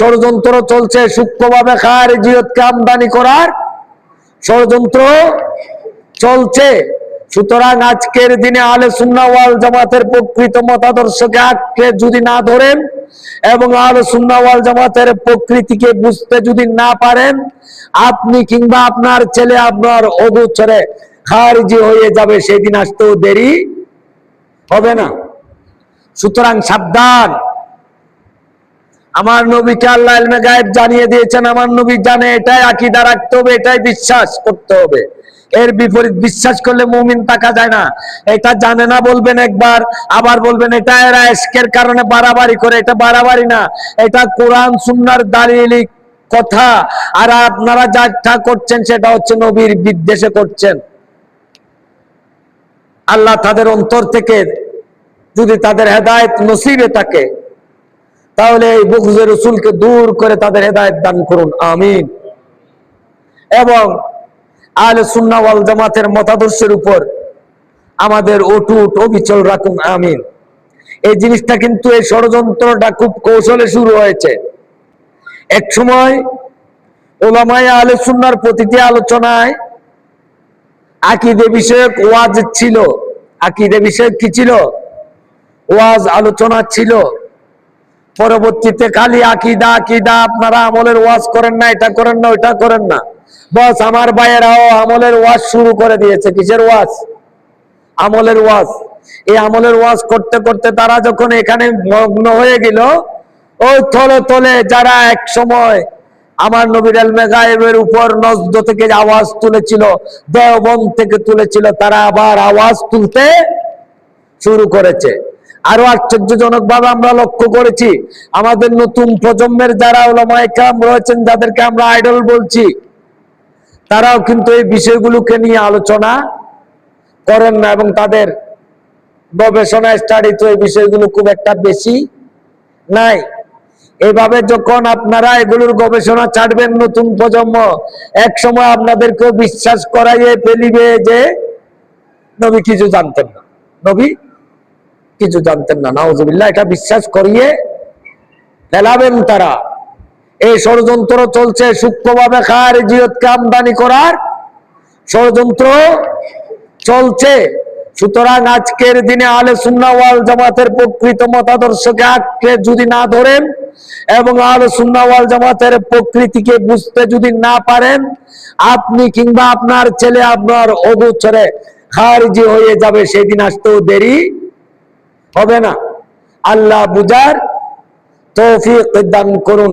ষড়যন্ত্র চলছে সূক্ষ্মভাবে খারিজিয়তকে আমদানি করার ষড়যন্ত্র চলছে। সুতরাং আজকের দিনে আলে সুন্না ওয়াল জামাতের প্রকৃত মতাদর্শকে আঁকড়ে যদি না ধরেন এবং আলে সুন্না ওয়াল জামাতের প্রকৃতিকে বুঝতে যদি না পারেন, আপনি কিংবা আপনার ছেলে আপনার অগোচরে খারিজি হয়ে যাবে, সেদিন আসতেও দেরি হবে না। সুতরাং সাবধান। আমার নবীকে আল্লাহ ইলমে গায়েব জানিয়ে দিয়েছেন, আমার নবী জানে এটাই আকিদা রাখতে হবে, এটাই বিশ্বাস করতে হবে। এর বিপরীত বিশ্বাস করলে মুমিন থাকা যায় না। এটা জানে না বলবেন একবার, আবার বলবেন এটা এরা এসকের কারণে বাড়াবাড়ি করে, এটা বাড়াবাড়ি না। এটা কোরআন, সুন্নার দালিলি, কথা। আর আপনারা যা করছেন সেটা হচ্ছে নবীর বিদ্বেষে করছেন। আল্লাহ তাদের অন্তর থেকে যদি তাদের হেদায়ত নসিবে থাকে তাহলে এই বুকজের রসুলকে দূর করে তাদের হেদায়ত দান করুন, আমিন। এবং আলে সুন্না ওয়াল জামাতের মতাদর্শের উপর আমাদের অটুট অবিচল রাখুন, আমিন। এই জিনিসটা কিন্তু এই ষড়যন্ত্রটা খুব কৌশলে শুরু হয়েছে। এক সময় ওলামায় আলে সুন্নার প্রতিটি আলোচনায় আকিদে বিষয়ক ওয়াজ ছিল। আকিদে বিষয়ক কি ছিল? ওয়াজ আলোচনা ছিল। পরবর্তীতে খালি আকিদা আকিদা, আপনারা আমলের ওয়াজ করেন না, এটা করেন না, ওইটা করেন না। বস, আমার ভাইয়েরাও আমলের ওয়াজ শুরু করে দিয়েছে। কিসের ওয়াজ? আমলের ওয়াজ। এই আমলের ওয়াজ করতে করতে তারা যখন এখানে মগ্ন হয়ে গেল ওই তলে তলে যারা এক সময় আমার নবীর আলমে গায়েবের উপর নজদ থেকে আওয়াজ তুলেছিল দেওবন থেকে তুলেছিল, তারা আবার আওয়াজ তুলতে শুরু করেছে। আরও আশ্চর্যজনক ভাবে আমরা লক্ষ্য করেছি, আমাদের নতুন প্রজন্মের যারা ওলামাইকাম রয়েছেন, যাদেরকে আমরা আইডল বলছি, তারাও কিন্তু এই বিষয়গুলোকে নিয়ে আলোচনা করেন না এবং তাদের গবেষণা স্টাডি তো এই বিষয়গুলো খুব একটা বেশি নাই। এইভাবে যখন আপনারা এগুলোর গবেষণা ছাড়বেন নতুন প্রজন্ম এক সময় আপনাদেরকেও বিশ্বাস করাইয়ে ফেলিবে যে, নবী কিছু জানতেন না। নবী কিছু জানতেন না। নাউজুবিল্লাহ, এটা বিশ্বাস করিয়ে ফেলাবেন তারা। এই ষড়যন্ত্র চলছে সূক্ষ্মভাবে খারিজিয়তকে আমদানি করার ষড়যন্ত্র চলছে। সুতরাং আজকের দিনে আলে সুন্না ওয়াল জামাতের প্রকৃত মতাদর্শকে আঁকড়ে যদি না ধরেন এবং আলে সুন্না ওয়াল জামাতের প্রকৃতিকে বুঝতে যদি না পারেন, আপনি কিংবা আপনার ছেলে, আপনার অগোচরে খারিজি হয়ে যাবে, সেদিন আসতেও দেরি হবে না। আল্লাহ বুজার তৌফিক দান করুন।